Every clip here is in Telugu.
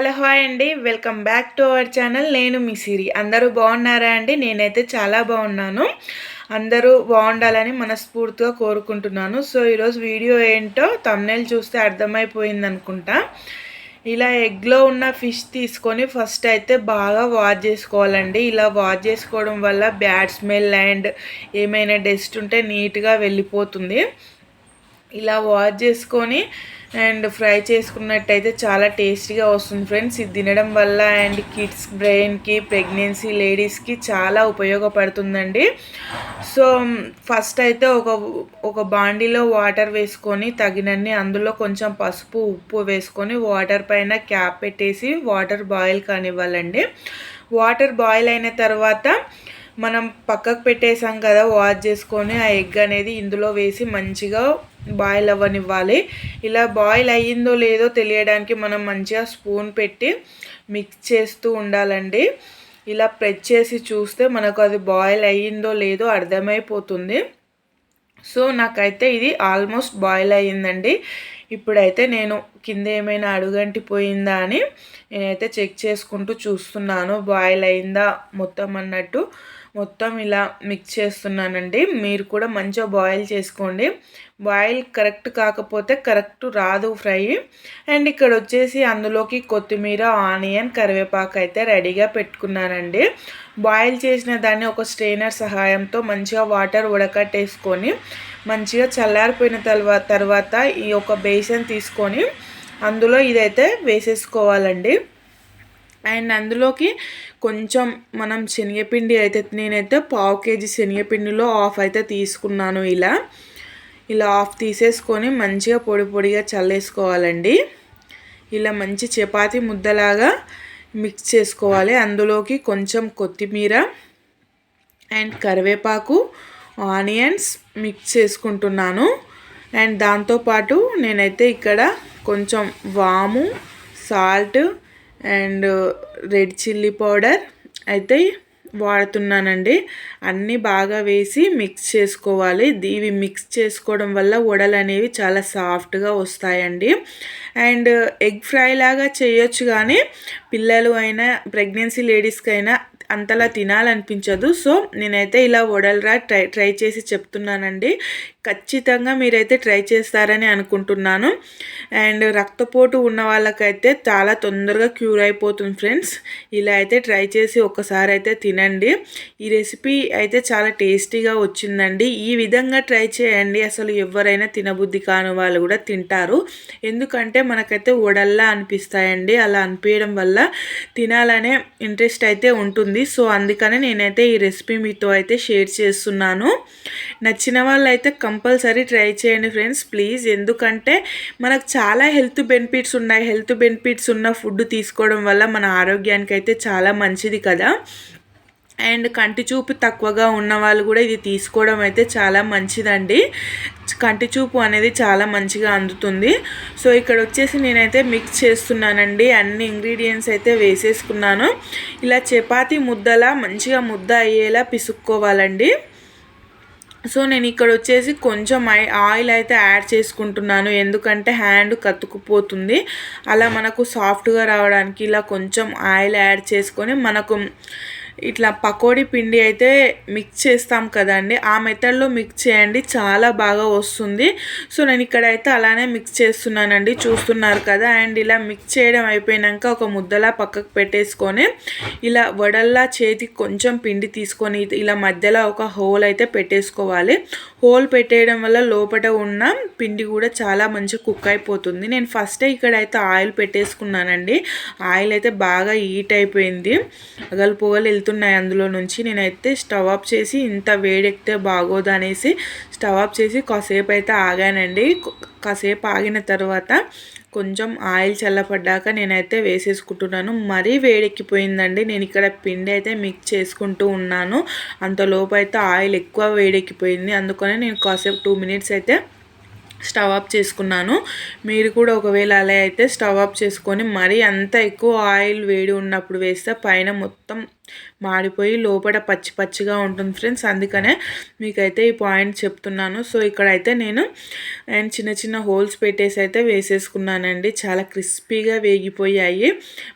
హలో హాయ్ అండి. Welcome back to our channel. నేను మీ సిరి. అందరూ బాగున్నారా అండి? నేనైతే చాలా బాగున్నాను. అందరూ బాగుండాలని మనస్ఫూర్తిగా కోరుకుంటున్నాను. సో ఈరోజు వీడియో ఏంటో తమ్నేల్ చూస్తే అర్థమైపోయింది అనుకుంటా. ఇలా ఎగ్లో ఉన్న ఫిష్ తీసుకొని ఫస్ట్ అయితే బాగా వాష్ చేసుకోవాలండి. ఇలా వాష్ చేసుకోవడం వల్ల బ్యాడ్ స్మెల్ అండ్ ఏమైనా డస్ట్ ఉంటే నీట్గా వెళ్ళిపోతుంది. ఇలా వాష్ చేసుకొని అండ్ ఫ్రై చేసుకున్నట్టయితే చాలా టేస్టీగా వస్తుంది ఫ్రెండ్స్. ఇది తినడం వల్ల అండ్ కిడ్స్ బ్రెయిన్కి ప్రెగ్నెన్సీ లేడీస్కి చాలా ఉపయోగపడుతుందండి. సో ఫస్ట్ అయితే ఒక ఒక బాండీలో వాటర్ వేసుకొని తగినన్ని అందులో కొంచెం పసుపు ఉప్పు వేసుకొని వాటర్ పైన క్యాప్ పెట్టేసి వాటర్ బాయిల్ కానివ్వాలండి. వాటర్ బాయిల్ అయిన తర్వాత మనం పక్కకు పెట్టేసాం కదా వాష్ చేసుకొని ఆ ఎగ్ అనేది ఇందులో వేసి మంచిగా బాయిల్ అవ్వనివ్వాలి. ఇలా బాయిల్ అయ్యిందో లేదో తెలియడానికి మనం మంచిగా స్పూన్ పెట్టి మిక్స్ చేస్తూ ఉండాలండి. ఇలా ప్రెస్ చేసి చూస్తే మనకు అది బాయిల్ అయ్యిందో లేదో అర్థమైపోతుంది. సో నాకైతే ఇది ఆల్మోస్ట్ బాయిల్ అయ్యిందండి. ఇప్పుడైతే నేను కింద ఏమైనా అడుగంటి పోయిందా అని నేనైతే చెక్ చేసుకుంటూ చూస్తున్నాను. బాయిల్ అయిందా మొత్తం అన్నట్టు. మొత్తం ఇలా మిక్స్ చేస్తున్నానండి. మీరు కూడా మంచిగా బాయిల్ చేసుకోండి. బాయిల్ కరెక్ట్ కాకపోతే కరెక్ట్ రాదు ఫ్రై అండ్ ఇక్కడ వచ్చేసి అందులోకి కొత్తిమీర ఆనియన్ కరివేపాకు అయితే రెడీగా పెట్టుకున్నానండి. బాయిల్ చేసిన దాన్ని ఒక స్ట్రెయినర్ సహాయంతో మంచిగా వాటర్ ఉడకట్టేసుకొని మంచిగా చల్లారిపోయిన తర్వాత తర్వాత ఈ ఒక బేసన్ తీసుకొని అందులో ఇదైతే వేసేసుకోవాలండి. అండ్ అందులోకి కొంచెం మనం శనగపిండి అయితే నేనైతే పావు కేజీ శనగపిండిలో ఆఫ్ అయితే తీసుకున్నాను ఇలా. ఇలా ఆఫ్ తీసేసుకొని మంచిగా పొడి పొడిగా చల్లేసుకోవాలండి. ఇలా మంచి చపాతి ముద్దలాగా మిక్స్ చేసుకోవాలి. అందులోకి కొంచెం కొత్తిమీర అండ్ కరివేపాకు ఆనియన్స్ మిక్స్ చేసుకుంటున్నాను. అండ్ దాంతోపాటు నేనైతే ఇక్కడ కొంచెం వాము salt and red chilli powder అయితే వాడుతున్నానండి. అన్నీ బాగా వేసి మిక్స్ చేసుకోవాలి. ఇవి మిక్స్ చేసుకోవడం వల్ల వడలు అనేవి చాలా సాఫ్ట్గా వస్తాయండి. అండ్ ఎగ్ ఫ్రై లాగా చేయొచ్చు కానీ పిల్లలు అయినా ప్రెగ్నెన్సీ లేడీస్కి అయినా అంతలా తినాలనిపించదు. సో నేనైతే ఇలా వడలరా ట్రై ట్రై చేసి చెప్తున్నానండి. ఖచ్చితంగా మీరైతే ట్రై చేస్తారని అనుకుంటున్నాను. అండ్ రక్తపోటు ఉన్న వాళ్ళకైతే చాలా తొందరగా క్యూర్ అయిపోతుంది ఫ్రెండ్స్. ఇలా అయితే ట్రై చేసి ఒకసారి అయితే తినండి. ఈ రెసిపీ అయితే చాలా టేస్టీగా వచ్చిందండి. ఈ విధంగా ట్రై చేయండి. అసలు ఎవరైనా తినబుద్ధి కాని వాళ్ళు కూడా తింటారు. ఎందుకంటే మనకైతే వడల్లా అనిపిస్తాయండి. అలా అనిపించడం వల్ల తినాలనే ఇంట్రెస్ట్ అయితే ఉంటుంది. సో అందుకనే నేనైతే ఈ రెసిపీ మీతో అయితే షేర్ చేస్తున్నాను. నచ్చిన వాళ్ళు అయితే కంపల్సరీ ట్రై చేయండి ఫ్రెండ్స్. ప్లీజ్ ఎందుకంటే మనకు చాలా హెల్త్ బెనిఫిట్స్ ఉన్నాయి. హెల్త్ బెనిఫిట్స్ ఉన్న ఫుడ్ తీసుకోవడం వల్ల మన ఆరోగ్యానికి అయితే చాలా మంచిది కదా. అండ్ కంటి చూపు తక్కువగా ఉన్న వాళ్ళు కూడా ఇది తీసుకోవడం అయితే చాలా మంచిదండి. కంటి చూపు అనేది చాలా మంచిగా అందుతుంది. సో ఇక్కడ వచ్చేసి నేనైతే మిక్స్ చేస్తున్నానండి. అన్ని ఇంగ్రీడియంట్స్ అయితే వేసేసుకున్నాను. ఇలా చపాతి ముద్దలా మంచిగా ముద్ద అయ్యేలా పిసుక్కోవాలండి. సో నేను ఇక్కడ వచ్చేసి కొంచెం ఆయిల్ అయితే యాడ్ చేసుకుంటున్నాను. ఎందుకంటే హ్యాండ్ కత్తుకుపోతుంది. అలా మనకు సాఫ్ట్గా రావడానికి ఇలా కొంచెం ఆయిల్ యాడ్ చేసుకొని మనకు ఇట్లా పకోడీ పిండి అయితే మిక్స్ చేస్తాం కదండి. ఆ మెథడ్లో మిక్స్ చేయండి. చాలా బాగా వస్తుంది. సో నేను ఇక్కడైతే అలానే మిక్స్ చేస్తున్నానండి. చూస్తున్నారు కదా. అండ్ ఇలా మిక్స్ చేయడం అయిపోయినాక ఒక ముద్దలా పక్కకు పెట్టేసుకొని ఇలా వడల్లా చేతికి కొంచెం పిండి తీసుకొని ఇలా మధ్యలో ఒక హోల్ అయితే పెట్టేసుకోవాలి. హోల్ పెట్టేయడం వల్ల లోపల ఉన్న పిండి కూడా చాలా మంచిగా కుక్ అయిపోతుంది. నేను ఫస్టే ఇక్కడైతే ఆయిల్ పెట్టేసుకున్నానండి. ఆయిల్ అయితే బాగా హీట్ అయిపోయింది. అగలు పొగలు వెళ్తున్నాయి అందులో నుంచి. నేనైతే స్టవ్ ఆఫ్ చేసి ఇంత వేడెక్కితే బాగోదు అనేసి స్టవ్ ఆఫ్ చేసి కాసేపు అయితే ఆగానండి. కాసేపు ఆగిన తర్వాత కొంచెం ఆయిల్ చల్లపడ్డాక నేనైతే వేసేసుకుంటున్నాను. మరీ వేడెక్కిపోయిందండి. నేను ఇక్కడ పిండి అయితే మిక్స్ చేసుకుంటూ ఉన్నాను. అంతలోపు అయితే ఆయిల్ ఎక్కువ వేడెక్కిపోయింది. అందుకనే నేను కాసేపు టూ మినిట్స్ అయితే స్టవ్ ఆఫ్ చేసుకున్నాను. మీరు కూడా ఒకవేళ అలా అయితే స్టవ్ ఆఫ్ చేసుకొని మరీ అంత ఎక్కువ ఆయిల్ వేడి ఉన్నప్పుడు వేస్తే పైన మొత్తం మాడిపోయి లోపల పచ్చి పచ్చిగా ఉంటుంది ఫ్రెండ్స్. అందుకనే మీకైతే ఈ పాయింట్ చెప్తున్నాను. సో ఇక్కడైతే నేను అండ్ చిన్న చిన్న హోల్స్ పెట్టేసి అయితే వేసేసుకున్నానండి. చాలా క్రిస్పీగా వేగిపోయాయి.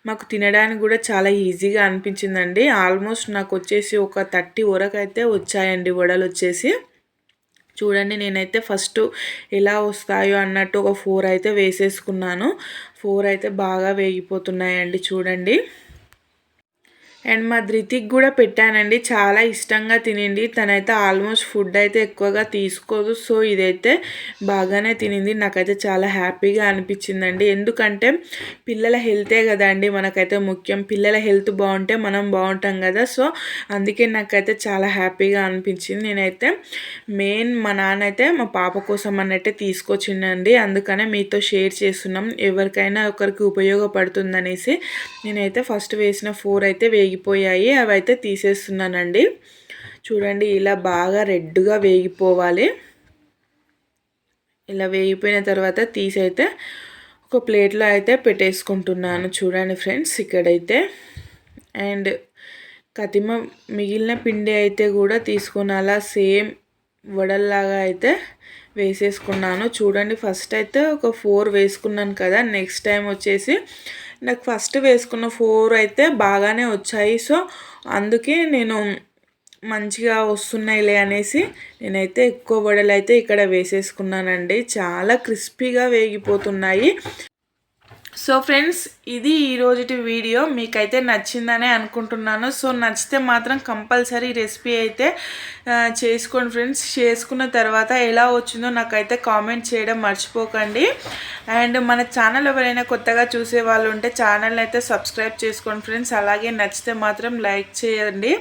మాకు తినడానికి కూడా చాలా ఈజీగా అనిపించిందండి. ఆల్మోస్ట్ నాకు వచ్చేసి ఒక థర్టీ వరకు అయితే వచ్చాయండి వడలు వచ్చేసి. చూడండి నేనైతే ఫస్ట్ ఎలా వస్తాయో అన్నట్టు ఒక ఫోర్ అయితే వేసేసుకున్నాను. ఫోర్ అయితే బాగా వేగిపోతున్నాయండి చూడండి. అండ్ మా ధృతికి కూడా పెట్టానండి. చాలా ఇష్టంగా తినండి తనైతే ఆల్మోస్ట్ ఫుడ్ అయితే ఎక్కువగా తీసుకోదు. సో ఇదైతే బాగానే తినింది. నాకైతే చాలా హ్యాపీగా అనిపించిందండి. ఎందుకంటే పిల్లల హెల్తే కదా అండి మనకైతే ముఖ్యం. పిల్లల హెల్త్ బాగుంటే మనం బాగుంటాం కదా. సో అందుకే నాకైతే చాలా హ్యాపీగా అనిపించింది. నేనైతే మెయిన్ మా నాన్న అయితే మా పాప కోసం అన్నట్టే తీసుకొచ్చిండండి. అందుకనే మీతో షేర్ చేస్తున్నాం. ఎవరికైనా ఒకరికి ఉపయోగపడుతుందనేసి నేనైతే ఫస్ట్ వేసిన ఫోర్ అయితే వేగి వేగిపోయాయి. అవి అయితే తీసేస్తున్నానండి. చూడండి ఇలా బాగా రెడ్గా వేగిపోవాలి. ఇలా వేగిపోయిన తర్వాత తీసైతే ఒక ప్లేట్లో అయితే పెట్టేసుకుంటున్నాను. చూడండి ఫ్రెండ్స్ ఇక్కడైతే. అండ్ కతిమ మిగిలిన పిండి అయితే కూడా తీసుకొని అలా సేమ్ వడల్లాగా అయితే వేసేసుకున్నాను. చూడండి ఫస్ట్ అయితే ఒక ఫోర్ వేసుకున్నాను కదా. నెక్స్ట్ టైం వచ్చేసి నాకు ఫస్ట్ వేసుకున్న ఫోర్ అయితే బాగానే వచ్చాయి. సో అందుకే నేను మంచిగా వస్తున్నాయిలే అనేసి నేనైతే ఎక్కువ వడలు అయితే ఇక్కడ వేసేసుకున్నానండి. చాలా క్రిస్పీగా వేగిపోతున్నాయి. సో ఫ్రెండ్స్ ఇది ఈరోజుటి వీడియో. మీకైతే నచ్చిందనే అనుకుంటున్నాను. సో నచ్చితే మాత్రం కంపల్సరీ రెసిపీ అయితే చేసుకోండి ఫ్రెండ్స్. చేసుకున్న తర్వాత ఎలా వచ్చిందో నాకైతే కామెంట్ చేయడం మర్చిపోకండి. అండ్ మన ఛానల్ ఎవరైనా కొత్తగా చూసే వాళ్ళు ఉంటే ఛానల్ అయితే సబ్స్క్రైబ్ చేసుకోండి ఫ్రెండ్స్. అలాగే నచ్చితే మాత్రం లైక్ చేయండి.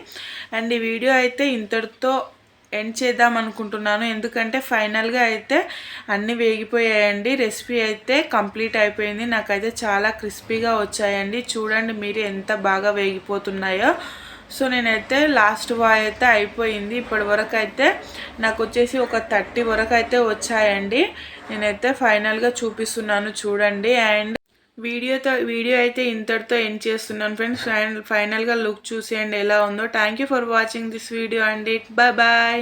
అండ్ ఈ వీడియో అయితే ఇంతటితో ఎండ్ చేద్దాం అనుకుంటున్నాను. ఎందుకంటే ఫైనల్గా అయితే అన్నీ వేగిపోయాయండి. రెసిపీ అయితే కంప్లీట్ అయిపోయింది. నాకైతే చాలా క్రిస్పీగా వచ్చాయండి. చూడండి మీరు ఎంత బాగా వేగిపోతున్నాయో. సో నేనైతే లాస్ట్ వాయ్ అయితే అయిపోయింది. ఇప్పటి వరకు అయితే నాకు వచ్చేసి ఒక థర్టీ వరకు అయితే వచ్చాయండి. నేనైతే ఫైనల్గా చూపిస్తున్నాను. చూడండి. అండ్ వీడియోతో వీడియో అయితే ఇంతటితో ఎండ్ చేస్తున్నాను ఫ్రెండ్స్ ఫైనల్గా లుక్ చూసేయండి ఎలా ఉందో. Thank you for watching this video అండి. Bye bye